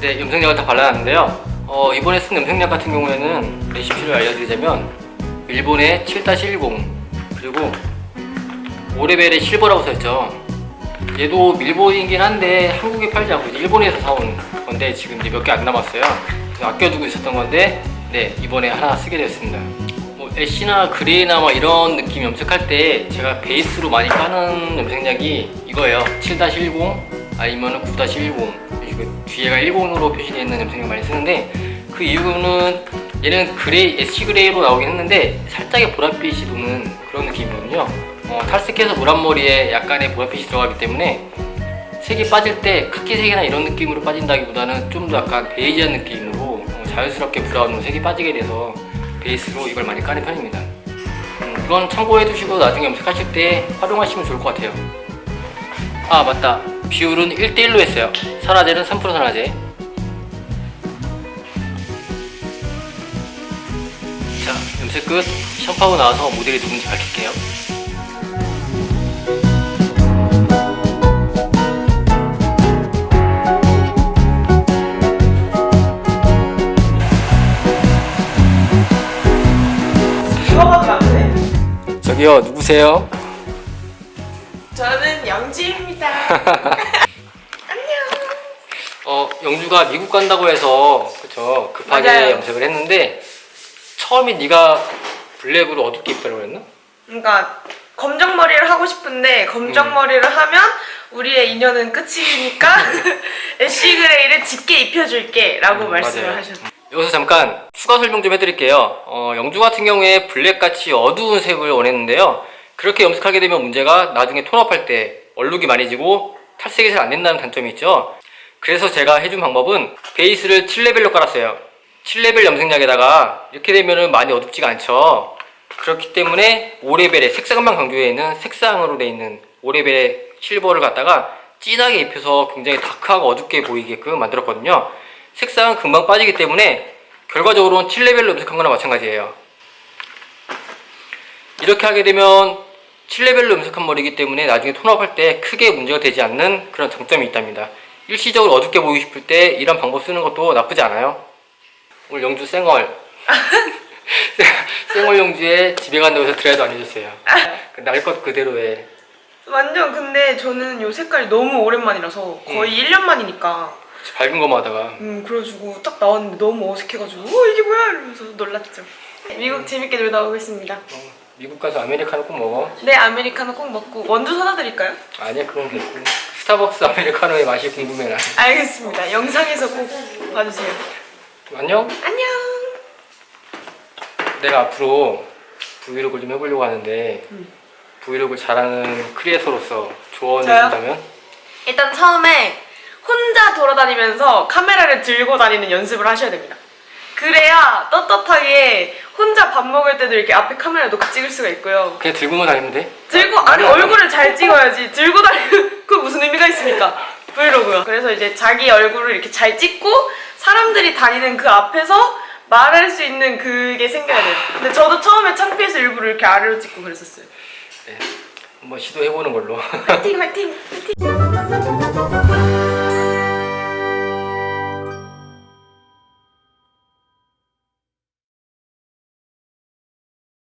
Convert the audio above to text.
네, 염색약을 다 발라놨는데요. 어, 이번에 쓴 염색약 같은 경우에는 레시피를 알려드리자면 일본의 7-10 그리고 오레벨의 실버라고 써있죠. 얘도 밀보이긴 한데 한국에 팔지 않고 일본에서 사온 건데 지금 이제 몇 개 안 남았어요. 아껴두고 있었던 건데 네 이번에 하나 쓰게 되었습니다. 뭐 애쉬나 그레이나 뭐 이런 느낌 염색할 때 제가 베이스로 많이 까는 염색약이 이거예요. 7-10 아니면 9-10 그 뒤에가 10으로 표시되어 있는 염색약 많이 쓰는데 그 이유는 얘는 그레이, 애쉬 그레이로 나오긴 했는데 살짝의 보랏빛이 도는 그런 느낌이거든요. 어, 탈색해서 노란 머리에 약간의 보랏빛이 들어가기 때문에 색이 빠질 때 카키색이나 이런 느낌으로 빠진다기보다는 좀 더 약간 베이지한 느낌으로 어, 자연스럽게 브라운으로 색이 빠지게 돼서 베이스로 이걸 많이 까는 편입니다. 음, 이건 참고해 두시고 나중에 염색하실 때 활용하시면 좋을 것 같아요. 아 맞다. 비율은 1대1로 했어요. 산화제는 3% 산화제. 자, 염색 끝. 샴푸하고 나와서 모델이 누군지 밝힐게요. 저기요, 누구세요? 저는 영지입니다. 어, 영주가 미국 간다고 해서 그쵸 급하게 맞아요. 염색을 했는데 처음에 네가 블랙으로 어둡게 입다고 그랬나? 그러니까 검정 머리를 하고 싶은데 검정 음. 머리를 하면 우리의 인연은 끝이니까 애쉬 그레이를 짙게 입혀줄게라고 음, 말씀을 맞아요. 하셨어요. 여기서 잠깐 추가 설명 좀 해드릴게요. 어, 영주 같은 경우에 블랙같이 어두운 색을 원했는데요. 그렇게 염색하게 되면 문제가 나중에 톤업할 때 얼룩이 많이 지고 탈색이 잘 안 된다는 단점이 있죠. 그래서 제가 해준 방법은 베이스를 7레벨로 깔았어요. 7레벨 염색약에다가 이렇게 되면은 많이 어둡지가 않죠. 그렇기 때문에 5레벨의 색상만 강조해 있는 색상으로 돼 있는 5레벨의 실버를 갖다가 진하게 입혀서 굉장히 다크하고 어둡게 보이게끔 만들었거든요. 색상은 금방 빠지기 때문에 결과적으로는 7레벨로 염색한 거나 마찬가지예요. 이렇게 하게 되면 7레벨로 염색한 머리이기 때문에 나중에 톤업할 때 크게 문제가 되지 않는 그런 장점이 있답니다. 일시적으로 어둡게 보이고 싶을 때 이런 방법 쓰는 것도 나쁘지 않아요. 오늘 영주 쌩얼. 쌩얼 영주에 집에 간다고 해서 드라이도 안 해줬어요. 날 것 그대로 해. 완전 근데 저는 요 색깔이 너무 오랜만이라서 거의 1년 만이니까 밝은 거만 하다가. 음 그래가지고 딱 나왔는데 너무 어색해가지고 어 이게 뭐야 이러면서 놀랐죠. 미국 재밌게 놀다 오겠습니다. 어, 미국 가서 아메리카노 꼭 먹어. 네 아메리카노 꼭 먹고 원두 사다 드릴까요? 아니야 그건 됐고. 스타벅스 아메리카노의 맛이 궁금해 나. 알겠습니다. 영상에서 꼭 봐주세요. 안녕. 안녕. 내가 앞으로 브이로그를 좀 해보려고 하는데 음. 브이로그 잘하는 크리에이터로서 조언해 저요? 준다면? 일단 처음에 혼자 돌아다니면서 카메라를 들고 다니는 연습을 하셔야 됩니다. 그래야 떳떳하게 혼자 밥 먹을 때도 이렇게 앞에 카메라 놓고 찍을 수가 있고요. 그냥 들고만 다니면 돼? 들고 아니 얼굴을 잘 찍어야지 들고 다니면 그 무슨? 브이로그가. 그래서 이제 자기 얼굴을 이렇게 잘 찍고 사람들이 다니는 그 앞에서 말할 수 있는 그게 생겨야 돼요. 근데 저도 처음에 창피해서 일부러 이렇게 아래로 찍고 그랬었어요. 네. 한번 시도해보는 걸로 화이팅 화이팅 화이팅.